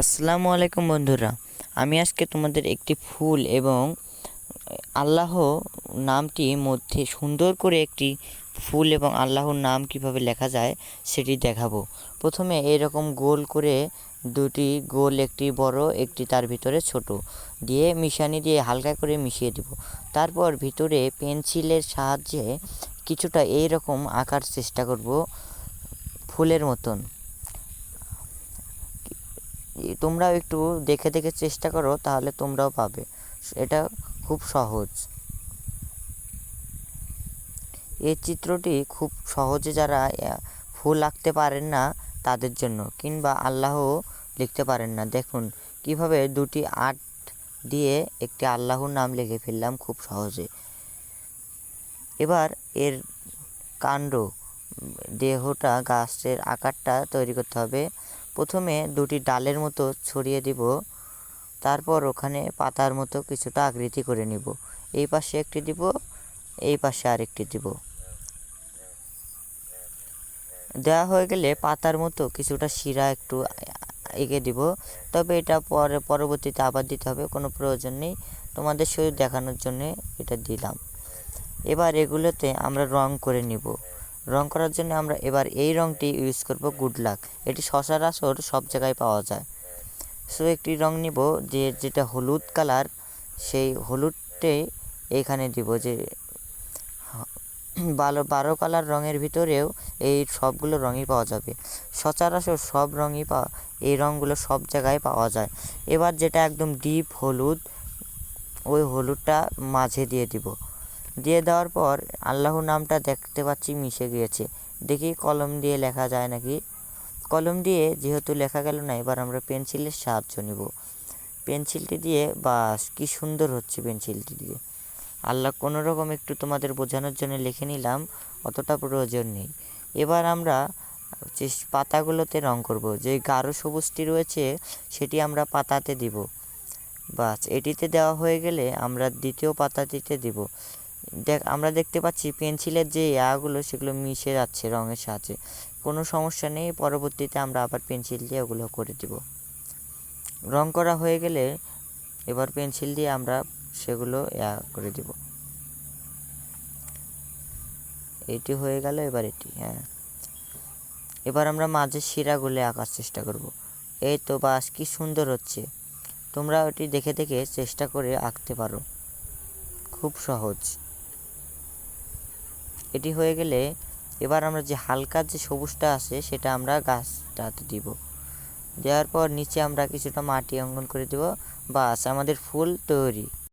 আসসালামু আলাইকুম বন্ধুরা। আমি আজকে তোমাদের একটি ফুল এবং আল্লাহ নামটি মধ্যে সুন্দর করে একটি ফুল এবং আল্লাহর নাম কীভাবে লেখা যায় সেটি দেখাবো। প্রথমে এরকম গোল করে দুটি গোল, একটি বড়, একটি তার ভিতরে ছোট দিয়ে মিশানি দিয়ে হালকা করে মিশিয়ে দিব। তারপর ভিতরে পেন্সিলের সাহায্যে কিছুটা এই রকম আঁকার চেষ্টা করব ফুলের মতন। তোমরাও একটু দেখে দেখে চেষ্টা করো, তাহলে তোমরাও পাবে। এটা খুব সহজ। এই চিত্রটি খুব সহজে যারা ফুল আঁকতে পারেন না, তাদের জন্য, কিংবা আল্লাহ লিখতে পারেন না। দেখুন, কীভাবে দুটি আট দিয়ে একটি আল্লাহর নাম লিখে ফেললাম খুব সহজে। এবার এর কাণ্ড, দেহটা, গাছের আকারটা তৈরি করতে হবে। প্রথমে দুটি ডালের মতো ছড়িয়ে দিব, তারপর ওখানে পাতার মতো কিছুটা আকৃতি করে নিব। এই পাশে একটি দিব, এই পাশে আরেকটি দিব। দেওয়া হয়ে গেলে পাতার মতো কিছুটা শিরা একটু এঁকে দিব। তবে এটা পরে, পরবর্তীতে আবার দিতে হবে, কোনো প্রয়োজন নেই। তোমাদের শুধু দেখানোর জন্যে এটা দিলাম। এবার এগুলোতে আমরা রং করে নিব। রং করার জন্য আমরা এবার এই রংটি ইউজ করব গুড লাক। এটি সচরাচর সব জায়গায় পাওয়া যায়। সো, একটি রং নিব যে, যেটা হলুদ কালার, সেই হলুদটে এখানে দিব যে বারো বারো কালার রঙের ভিতরেও এই সবগুলো রঙই পাওয়া যাবে। সচরাচর সব রঙই পাওয়া এই রঙগুলো সব জায়গায় পাওয়া যায়। এবার যেটা একদম ডিপ হলুদ, ওই হলুদটা মাঝে দিয়ে দিব। দিয়ে দেওয়ার পর আল্লাহ নামটা দেখতে পাচ্ছি মিশে গিয়েছে। দেখি কলম দিয়ে লেখা যায় নাকি? কলম দিয়ে যেহেতু লেখা গেল না, এবার আমরা পেন্সিলের সাহায্য নিব। পেন্সিলটি দিয়ে, বাস, কি সুন্দর হচ্ছে পেন্সিলটি দিয়ে। আল্লাহ কোনো রকম একটু তোমাদের বোঝানোর জন্য লিখে নিলাম, অতটা প্রয়োজন নেই। এবার আমরা যে পাতাগুলোতে রং করব, যে গাঢ় সবুজটি রয়েছে, সেটি আমরা পাতাতে দিব। বাস, এটিতে দেওয়া হয়ে গেলে আমরা দ্বিতীয় পাতাটিতে দিব। দেখ, আমরা দেখতে পাচ্ছি পেন্সিলের যে ইয়াগুলো, সেগুলো মিশে যাচ্ছে রঙের সাহায্যে। কোনো সমস্যা নেই, পরবর্তীতে আমরা আবার পেন্সিল দিয়ে ওগুলো করে দিব। রং করা হয়ে গেলে এবার পেন্সিল দিয়ে আমরা সেগুলো ইয়া করে দিব। এটি হয়ে গেল এবার এটি হ্যাঁ। এবার আমরা মাঝের শিরাগুলো আঁকার চেষ্টা করব। এই তো বাস, কি সুন্দর হচ্ছে। তোমরা ওটি দেখে দেখে চেষ্টা করে আঁকতে পারো। খুব সহজ। এটি হয়ে গেলে এবার আমরা যে হালকা যে সবুজটা আছে, সেটা আমরা গাছটাতে দিব। দেওয়ার পর নিচে আমরা কিছুটা মাটি অঙ্কন করে দেব। বাস, আমাদের ফুল তৈরি।